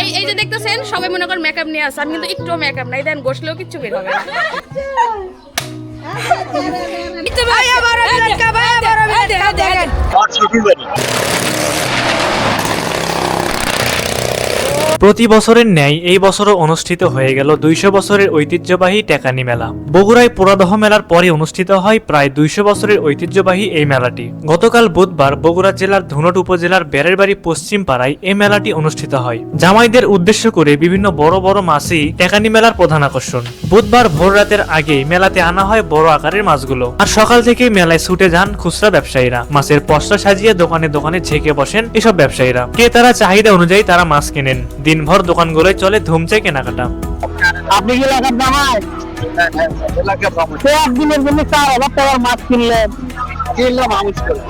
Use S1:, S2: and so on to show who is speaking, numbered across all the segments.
S1: এই এই যে দেখতেছেন সবাই মনে করেন মেকআপ নিয়ে আসে আমি কিন্তু একটু মেকআপ নাই দেন বসলেও কিচ্ছু বের হবে না।
S2: প্রতি বছরের ন্যায় এই বছরও অনুষ্ঠিত হয়ে গেল দুইশো বছরের ঐতিহ্যবাহী টেকানি মেলা। বগুড়ায় পুরাদহ মেলার পরে অনুষ্ঠিত হয় প্রায় দুইশো বছরের ঐতিহ্যবাহী এই মেলাটি। গতকাল বুধবার বগুড়া জেলার ধুনট উপজেলার বেড়েরবাড়ি পশ্চিম পাড়ায় এই মেলাটি অনুষ্ঠিত হয়। জামাইদের উদ্দেশ্য করে বিভিন্ন বড় বড় মাছই টেকানি মেলার প্রধান আকর্ষণ। বুধবার ভোর রাতের আগেই মেলাতে আনা হয় বড় আকারের মাছগুলো। আর সকাল থেকেই মেলায় ছুটে যান খুচরা ব্যবসায়ীরা। মাছের পশরা সাজিয়ে দোকানে দোকানে ঝেঁকে বসেন এসব ব্যবসায়ীরা। ক্রেতারা চাহিদা অনুযায়ী তারা মাছ কেনেন। দিনভর দোকানগুলোয় চলে ধুমচে কেনাকাটা।
S3: আপনি কি এলাকার জামাই? সে একদিনের জন্য চার হাজার টাকার মাছ কিনলেন কিনলাম আমিষ করে।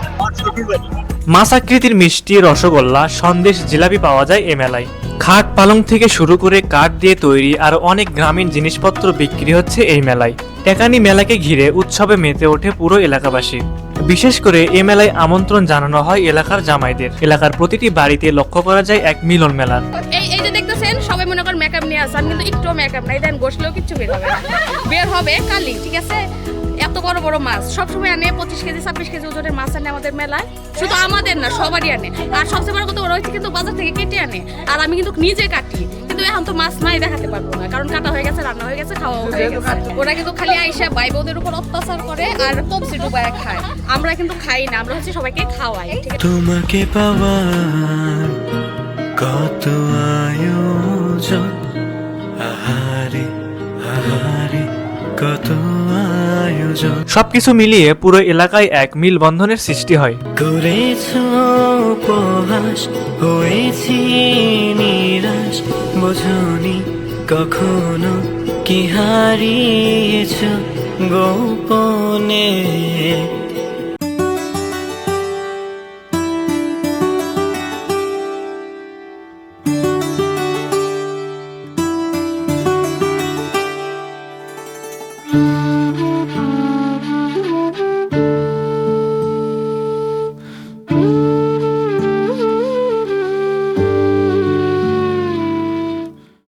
S2: মিষ্টি রসগোল্লা সন্দেশ জিলাপি পাওয়া যায় এ মেলায়। খাট পালং থেকে শুরু করে কাঠ দিয়ে তৈরি আর অনেক গ্রামীণ জিনিসপত্র বিক্রি হচ্ছে এই মেলায়। টেকানি মেলাকে ঘিরে উৎসবে মেতে ওঠে পুরো এলাকাবাসী। বিশেষ করে এ মেলায় আমন্ত্রণ জানানো হয় এলাকার জামাইদের। এলাকার প্রতিটি বাড়িতে লক্ষ্য করা যায় এক মিলন মেলার
S1: এই যে দেখতেছেন সবাই মনে করেন মেকআপ নিয়ে আসে আমি কিন্তু একটু মেকআপ নাই। দেন বসলেও কিচ্ছু বের হবে না। বের হবে কালি ঠিক আছে? এত বড় বড় মাছ। সবসময় আনে পঁচিশ কেজি ছাব্বিশ কেজি ওজনের মাছ আনে আমাদের মেলায়। শুধু আমাদের না সবারই আনে। আর সবচেয়ে বড় কথা ওরা হচ্ছে কিন্তু বাজার থেকে কেটে আনে। আর আমি কিন্তু নিজে কাটি। কিন্তু এখন তো মাছ নাই দেখাতে পারব না। কারণ কাটা হয়ে গেছে রান্না হয়ে গেছে খাওয়া হয়ে গেছে। ওরা কিন্তু খালি আইসা ভাই বোনদের উপর অত্যাচার করে আর কবজি ডুবায় খায়। আমরা কিন্তু খাই না আমরা হচ্ছে সবাইকে খাওয়াই
S4: তোমাকে পাওয়ার কত আয়োজন? আহারে আহারে কত আয়োজন?
S2: সবকিছু মিলিয়ে পুরো এলাকায় এক মিলবন্ধনের সৃষ্টি হয়।
S4: করেছ উপহাস হয়েছি নিরাশ। বোঝনি কখনো কি হারিয়েছ গোপনে?